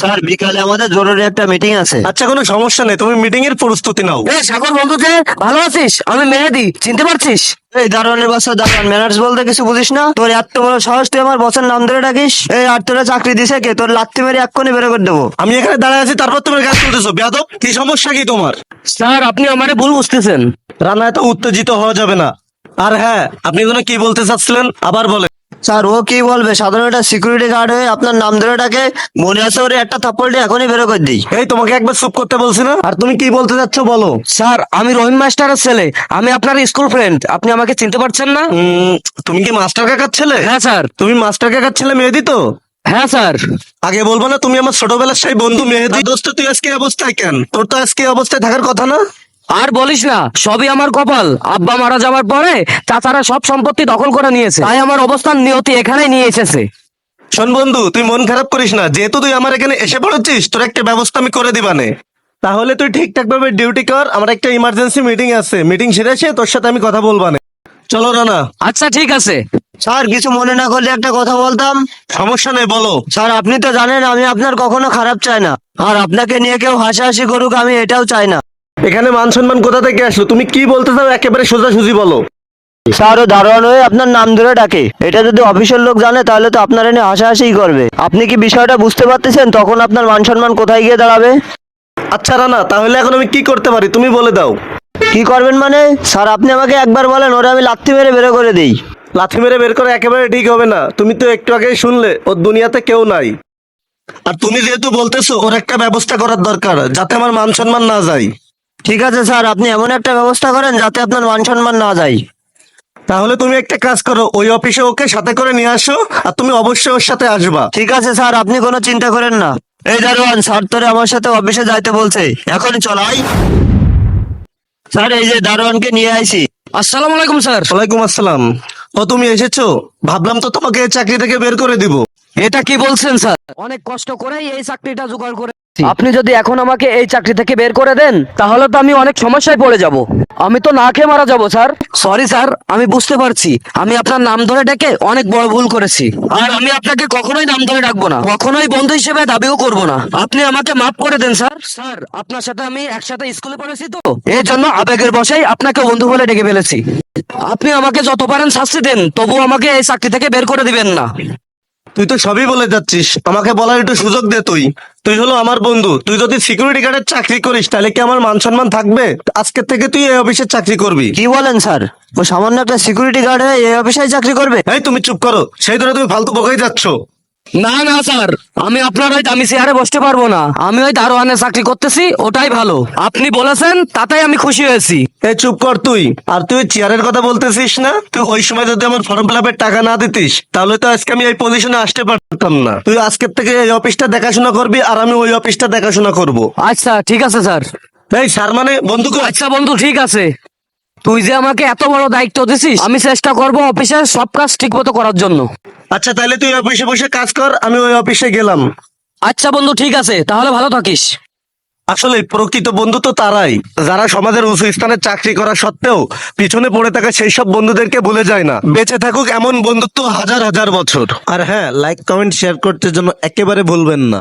Sir বিকালে আমাদের জরুরি একটা মিটিং আছে। আচ্ছা কোনো সমস্যা নেই তুমি মিটিং এর প্রস্তুতি নাও। এ সাগর বন্ধু যে ভালো আছিস? আমি মেহেদি চিনতে পারছিস? এই দারোয়ানের বাসা দারোয়ান ম্যানার্স বলতে কিছু বুঝিস না? তোর এত বড় সাহস তুই আমার বসের নাম ধরে ডাকিস? এই আর তোরা চাকরি দিছে কে? তোর লাত্তি মেরে এক্ষুনি বের করে দেবো। আমি এখানে দাঁড়ায় আছি তারপর তুমি কাজ করতেছো। বেয়াদব কি সমস্যা কি তোমার? স্যার আপনি আমারে ভুল বুঝতেছেন। রান্না এত উত্তেজিত হওয়া যাবে না। আর হ্যাঁ আপনি যেন কি বলতে চাচ্ছিলেন আবার বলে স্যার ও কি বলবে? সাধারণ একটা সিকিউরিটি গার্ড হয়ে আপনার নাম ধরে ডাকে মনে আছে ওরে একটা থাপ্পড় দিয়ে এখনই বের করে দিই। এই তোমাকে একবার চুপ করতে বলছি না? আর তুমি কি বলতে যাচ্ছ বলো? স্যার আমি রহিম মাস্টারের ছেলে। আমি আপনার স্কুল ফ্রেন্ড আপনি আমাকে চিনতে পারছেন না? তুমি কি মাস্টার কাকার ছেলে? হ্যাঁ স্যার। তুমি মাস্টার কাকার ছেলে মেহেদি তো? হ্যাঁ স্যার। আগে বলব না তুমি আমার ছোটবেলার সেই বন্ধু মেহেদি। দোস্ত তুই আজকে অবস্থায় কেন? তোর তো আজকে অবস্থায় থাকার কথা না? আর বলিস না সবই আমার কপাল। আব্বা মারা যাওয়ার পরে চাচারা সব সম্পত্তি দখল করে নিয়েছে। তাই আমার অবস্থান নিয়তি এখানেই নিয়ে এসেছে। শোন বন্ধু তুই মন খারাপ করিস না। যেহেতু তুই আমার এখানে এসে পড়েছিস তোর একটা ব্যবস্থা আমি করে দিবানে। তাহলে তুই ঠিকঠাক ভাবে ডিউটি কর আমার একটা ইমার্জেন্সি মিটিং আছে। মিটিং সেরে এসে তোর সাথে আমি কথা বলবানে। চলো রানা। আচ্ছা ঠিক আছে। স্যার কিছু মনে না করলে একটা কথা বলতাম? সমস্যা নেই বলো। স্যার আপনি তো জানেন আমি আপনার কখনো খারাপ চাই না। আর আপনাকে নিয়ে কেউ হাসাহাসি করুক আমি এটাও চাই না। এখানে মান সম্মান কোথা থেকে আসলো? তুমি কি বলতে চাও? একেবারে সোজাসুজি বলো। স্যার ও দারোয়ান হয়ে আপনার নাম ধরে ডাকে। এটা যদি অফিসের লোক জানে তাহলে তো আপনার এনে হাসাহাসিই করবে। আপনি কি বিষয়টা বুঝতে পারতেছেন? তখন আপনার মান সম্মান কোথায় গিয়ে দাঁড়াবে? আচ্ছা রানা তাহলে এখন আমি কি করতে পারি? তুমি বলে দাও। কি করবেন মানে? স্যার আপনি আমাকে একবার বলেন ওরে আমি লাথি মেরে বেরো করে দিই। লাথি মেরে বের করে একেবারে ঠিক হবে না। তুমি তো একটু আগেই শুনলে ওর দুনিয়াতে কেউ নাই। আর তুমি যেহেতু বলতেছো ওর একটা ব্যবস্থা করার দরকার যাতে আমার মান সম্মান না যায়। ঠিক আছে স্যার আপনি এমন একটা ব্যবস্থা করেন যাতে আপনার মান সম্মান না যায়। তাহলে তুমি একটা কাজ করো ওই অফিসে ওকে সাথে করে নিয়ে আসো আর তুমি অবশ্যই ওর সাথে আসবা। ঠিক আছে স্যার আপনি কোনো চিন্তা করেন না। এই দারোয়ান স্যার তোরে আমার সাথে অফিসে যাইতে বলছে। এখনই চলাই স্যার এই যে দারোয়ানকে নিয়ে আইছি। আসসালামু আলাইকুম স্যার। ওয়ালাইকুম আসসালাম। ও তুমি এসেছ? ভাবলাম তো তোমাকে এই চাকরি থেকে বের করে দিব। এটা কি বলছেন স্যার? অনেক কষ্ট করেই এই চাকরিটা জোগাড় করে আপনি যদি এখন আমাকে এই চাকরি থেকে বের করে দেন তাহলে তো আমি অনেক সমস্যায় পড়ে যাব। আমি তো না খেয়ে মারা যাব স্যার। সরি স্যার আমি বুঝতে পারছি। আমি আপনার নাম ধরে ডেকে অনেক বড় ভুল করেছি। আর আমি আপনাকে কখনোই নাম ধরে ডাকবো না। কখনোই বন্ধু হিসেবে দাবিও করব না। আপনি আমাকে মাফ করে দেন স্যার। স্যার আপনার সাথে আমি একসাথে স্কুলে পড়েছি তো। এর জন্য আবেগের বসেই আপনাকে বন্ধু বলে ডেকে ফেলেছি। আপনি আমাকে যত পারেন শাস্তি দেন তবু আমাকে এই চাকরি থেকে বের করে দিবেন না। তুই তো সবই বলে যাচ্ছিস। আমাকে বলার একটু সুযোগ দে তুই। তুই হলো আমার বন্ধু। তুই যদি সিকিউরিটি গার্ডের চাকরি করিস তাহলে কি আমার মান সম্মান থাকবে? আজকে থেকে তুই এই অফিসে চাকরি করবি। কি বলেন স্যার? ও সামান্য একটা সিকিউরিটি গার্ড হয়ে এই অফিসে চাকরি করবে? এই তুমি চুপ করো। সেই ধরে তুমি ফালতু বকাই যাচ্ছ। না না স্যার। আমি আপনার ওই দামি চেয়ারে বসতে পারব না। আমি ওই দারোয়ানে চাকরি করতেছি ওটাই ভালো। আপনি বলেছেন তাতেই আমি খুশি হয়েছি। এই চুপ কর তুই। আর তুই চেয়ারের কথা বলতেছিস না? তুই ওই সময় যদি আমার ফর্ম ফিল টাকা না দিতিস তাহলে তো আজকে আমি এই পজিশনে আসতে পারতাম না। তুই আজকের থেকে এই অফিসটা দেখাশোনা করবি আর আমি ওই অফিসটা দেখাশোনা করব। আচ্ছা ঠিক আছে স্যার। এই স্যার মানে বন্ধুকে আচ্ছা বন্ধু ঠিক আছে। তুই যে আমাকে এত বড় দায়িত্ব দিছিস আমি চেষ্টা করব অফিসের সব কাজ ঠিক মতো করার জন্য। আচ্ছা তাহলে তুই অফিসে বসে কাজ কর আমি ওই অফিসে গেলাম। আচ্ছা বন্ধু ঠিক আছে তাহলে ভালো থাকিস। আসলে প্রকৃত বন্ধু তো তারাই। যারা সমাজের উঁচু স্থানে চাকরি করা সত্ত্বেও পিছনে পড়ে থাকা সেই সব বন্ধুদেরকে ভুলে যায় না। বেঁচে থাকুক এমন বন্ধুত্ব হাজার হাজার বছর। আর হ্যাঁ লাইক কমেন্ট শেয়ার করতে জন্য একেবারে ভুলবেন না।